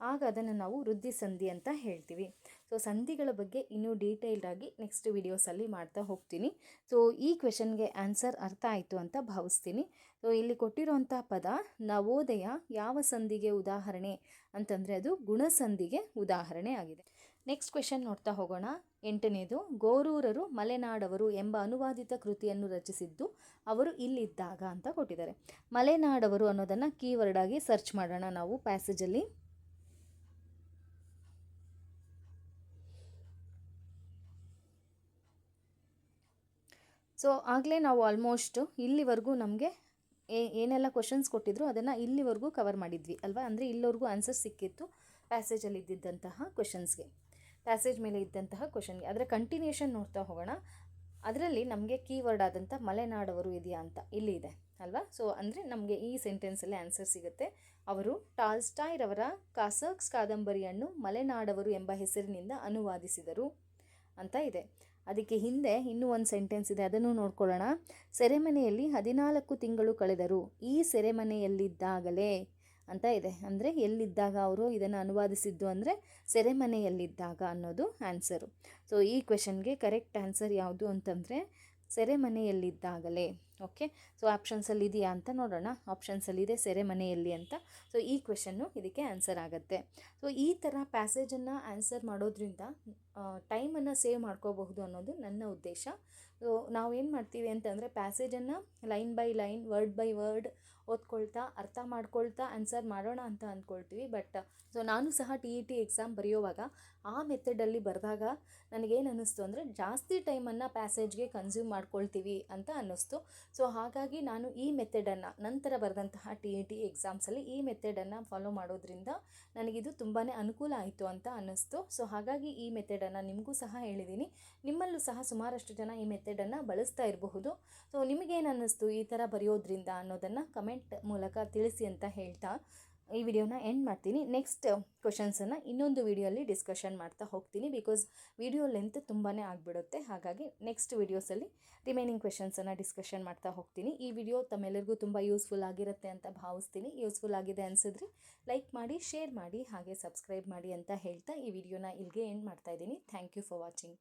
ಆಗ ಅದನ್ನು ನಾವು ವೃದ್ಧಿ ಸಂಧಿ ಅಂತ ಹೇಳ್ತೀವಿ. ಸೊ ಸಂಧಿಗಳ ಬಗ್ಗೆ ಇನ್ನೂ ಡೀಟೇಲ್ಡ್ ಆಗಿ ನೆಕ್ಸ್ಟ್ ವಿಡಿಯೋಸಲ್ಲಿ ಮಾಡ್ತಾ ಹೋಗ್ತೀನಿ. ಸೊ ಈ ಕ್ವೆಶನ್ಗೆ ಆನ್ಸರ್ ಅರ್ಥ ಆಯಿತು ಅಂತ ಭಾವಿಸ್ತೀನಿ. ಸೊ ಇಲ್ಲಿ ಕೊಟ್ಟಿರೋಂಥ ಪದ, ನವೋದಯ ಯಾವ ಸಂಧಿಗೆ ಉದಾಹರಣೆ ಅಂತಂದರೆ ಅದು ಗುಣಸಂಧಿಗೆ ಉದಾಹರಣೆ ಆಗಿದೆ. ನೆಕ್ಸ್ಟ್ ಕ್ವೆಶನ್ ನೋಡ್ತಾ ಹೋಗೋಣ. ಎಂಟನೇದು, ಗೋರೂರರು ಮಲೆನಾಡವರು ಎಂಬ ಅನುವಾದಿತ ಕೃತಿಯನ್ನು ರಚಿಸಿದ್ದು ಅವರು ಇಲ್ಲಿದ್ದಾಗ ಅಂತ ಕೊಟ್ಟಿದ್ದಾರೆ. ಮಲೆನಾಡವರು ಅನ್ನೋದನ್ನು ಕೀವರ್ಡಾಗಿ ಸರ್ಚ್ ಮಾಡೋಣ ನಾವು ಪ್ಯಾಸೇಜಲ್ಲಿ ಸೊ ಆಗಲೇ ನಾವು ಆಲ್ಮೋಸ್ಟ್ ಇಲ್ಲಿವರೆಗೂ ನಮಗೆ ಏನೆಲ್ಲ ಕ್ವಶನ್ಸ್ ಕೊಟ್ಟಿದ್ರು ಅದನ್ನು ಇಲ್ಲಿವರೆಗೂ ಕವರ್ ಮಾಡಿದ್ವಿ ಅಲ್ವಾ? ಅಂದರೆ ಇಲ್ಲಿವರೆಗೂ ಆನ್ಸರ್ ಸಿಕ್ಕಿತ್ತು ಪ್ಯಾಸೇಜಲ್ಲಿ ಇದ್ದಿದ್ದಂತಹ ಕ್ವಶನ್ಸ್ಗೆ ಪ್ಯಾಸೇಜ್ ಮೇಲೆ ಇದ್ದಂತಹ ಕ್ವಶನ್ಗೆ ಅದರ ಕಂಟಿನ್ಯೂಷನ್ ನೋಡ್ತಾ ಹೋಗೋಣ. ಅದರಲ್ಲಿ ನಮಗೆ ಕೀವರ್ಡ್ ಆದಂಥ ಮಲೆನಾಡವರು ಇದೆಯಾ ಅಂತ ಇಲ್ಲಿ ಇದೆ, ಅಲ್ವಾ? ಸೊ ಅಂದರೆ ನಮಗೆ ಈ ಸೆಂಟೆನ್ಸಲ್ಲಿ ಆನ್ಸರ್ ಸಿಗುತ್ತೆ. ಅವರು ಟಾಲ್ಸ್ಟಾಯ್ರವರ ಕಾಸಕ್ಸ್ ಕಾದಂಬರಿಯನ್ನು ಮಲೆನಾಡವರು ಎಂಬ ಹೆಸರಿನಿಂದ ಅನುವಾದಿಸಿದರು ಅಂತ ಇದೆ. ಅದಕ್ಕೆ ಹಿಂದೆ ಇನ್ನೂ ಒಂದು ಸೆಂಟೆನ್ಸ್ ಇದೆ, ಅದನ್ನು ನೋಡ್ಕೊಳ್ಳೋಣ. ಸೆರೆಮನೆಯಲ್ಲಿ ಹದಿನಾಲ್ಕು ತಿಂಗಳು ಕಳೆದರು. ಈ ಸೆರೆಮನೆಯಲ್ಲಿದ್ದಾಗಲೇ ಅಂತ ಇದೆ. ಅಂದರೆ ಎಲ್ಲಿದ್ದಾಗ ಅವರು ಇದನ್ನು ಅನುವಾದಿಸಿದ್ದು ಅಂದರೆ ಸೆರೆಮನೆಯಲ್ಲಿದ್ದಾಗ ಅನ್ನೋದು ಆನ್ಸರು ಸೊ ಈ ಕ್ವೆಶನ್ಗೆ ಕರೆಕ್ಟ್ ಆನ್ಸರ್ ಯಾವುದು ಅಂತಂದರೆ, ಸೆರೆಮನೆಯಲ್ಲಿದ್ದಾಗಲೇ ಓಕೆ? ಸೊ ಆಪ್ಷನ್ಸಲ್ಲಿ ಇದೆಯಾ ಅಂತ ನೋಡೋಣ. ಆಪ್ಷನ್ಸಲ್ಲಿದೆ ಸೆರೆಮನೆಯಲ್ಲಿ ಅಂತ. ಸೊ ಈ ಕ್ವೆಶನ್ನು ಇದಕ್ಕೆ ಆನ್ಸರ್ ಆಗುತ್ತೆ. ಸೊ ಈ ಥರ ಪ್ಯಾಸೇಜನ್ನು ಆನ್ಸರ್ ಮಾಡೋದ್ರಿಂದ ಟೈಮನ್ನು ಸೇವ್ ಮಾಡ್ಕೋಬಹುದು ಅನ್ನೋದು ನನ್ನ ಉದ್ದೇಶ. ಸೊ ನಾವೇನು ಮಾಡ್ತೀವಿ ಅಂತಂದರೆ ಪ್ಯಾಸೇಜನ್ನು line by line word by word ಓದ್ಕೊಳ್ತಾ, ಅರ್ಥ ಮಾಡ್ಕೊಳ್ತಾ ಆನ್ಸರ್ ಮಾಡೋಣ ಅಂತ ಅಂದ್ಕೊಳ್ತೀವಿ. ಬಟ್ ಸೊ ನಾನು ಸಹ ಟಿ ಇ ಟಿ ಎಕ್ಸಾಮ್ ಬರೆಯೋವಾಗ ಆ ಮೆಥಡಲ್ಲಿ ಬರೆದಾಗ ನನಗೇನು ಅನ್ನಿಸ್ತು ಅಂದರೆ ಜಾಸ್ತಿ ಟೈಮನ್ನು ಪ್ಯಾಸೇಜ್ಗೆ ಕನ್ಸ್ಯೂಮ್ ಮಾಡ್ಕೊಳ್ತೀವಿ ಅಂತ ಅನ್ನಿಸ್ತು. ಸೊ ಹಾಗಾಗಿ ನಾನು ಈ ಮೆಥಡನ್ನು ನಂತರ ಬರೆದಂತಹ ಟಿ ಇ ಟಿ ಎಕ್ಸಾಮ್ಸಲ್ಲಿ ಈ ಮೆಥಡನ್ನು ಫಾಲೋ ಮಾಡೋದ್ರಿಂದ ನನಗಿದು ತುಂಬಾ ಅನುಕೂಲ ಆಯಿತು ಅಂತ ಅನ್ನಿಸ್ತು. ಸೊ ಹಾಗಾಗಿ ಈ ಮೆಥಡನ್ನು ನಿಮಗೂ ಸಹ ಹೇಳಿದ್ದೀನಿ ನಿಮ್ಮಲ್ಲೂ ಸಹ ಸುಮಾರಷ್ಟು ಜನ ಈ ಮೆಥಡನ್ನು ಬಳಸ್ತಾ ಇರಬಹುದು. ಸೊ ನಿಮಗೇನು ಅನ್ನಿಸ್ತು ಈ ಥರ ಬರೆಯೋದ್ರಿಂದ ಅನ್ನೋದನ್ನು ಕಮೆಂಟ್ ಮೂಲಕ ತಿಳಿಸಿ ಅಂತ ಹೇಳ್ತಾ ಈ ವಿಡಿಯೋನ ಎಂಡ್ ಮಾಡ್ತೀನಿ. ನೆಕ್ಸ್ಟ್ ಕ್ವಶನ್ಸನ್ನು ಇನ್ನೊಂದು ವಿಡಿಯೋಲಿ ಡಿಸ್ಕಷನ್ ಮಾಡ್ತಾ ಹೋಗ್ತೀನಿ ಬಿಕಾಸ್ ವಿಡಿಯೋ ಲೆಂತ್ ತುಂಬಾ ಆಗಿಬಿಡುತ್ತೆ. ಹಾಗಾಗಿ ನೆಕ್ಸ್ಟ್ ವಿಡಿಯೋಸಲ್ಲಿ ರಿಮೈನಿಂಗ್ ಕ್ವೆಶನ್ಸನ್ನು ಡಿಸ್ಕಷನ್ ಮಾಡ್ತಾ ಹೋಗ್ತೀನಿ. ಈ ವಿಡಿಯೋ ತಮ್ಮೆಲ್ಲರಿಗೂ ತುಂಬ ಯೂಸ್ಫುಲ್ ಆಗಿರುತ್ತೆ ಅಂತ ಭಾವಿಸ್ತೀನಿ. ಯೂಸ್ಫುಲ್ ಆಗಿದೆ ಅನಿಸಿದ್ರೆ ಲೈಕ್ ಮಾಡಿ ಶೇರ್ ಮಾಡಿ, ಹಾಗೆ ಸಬ್ಸ್ಕ್ರೈಬ್ ಮಾಡಿ ಅಂತ ಹೇಳ್ತಾ ಈ ವಿಡಿಯೋನ ಇಲ್ಲಿಗೆ ಎಂಡ್ ಮಾಡ್ತಾ ಇದ್ದೀನಿ. Thank you for watching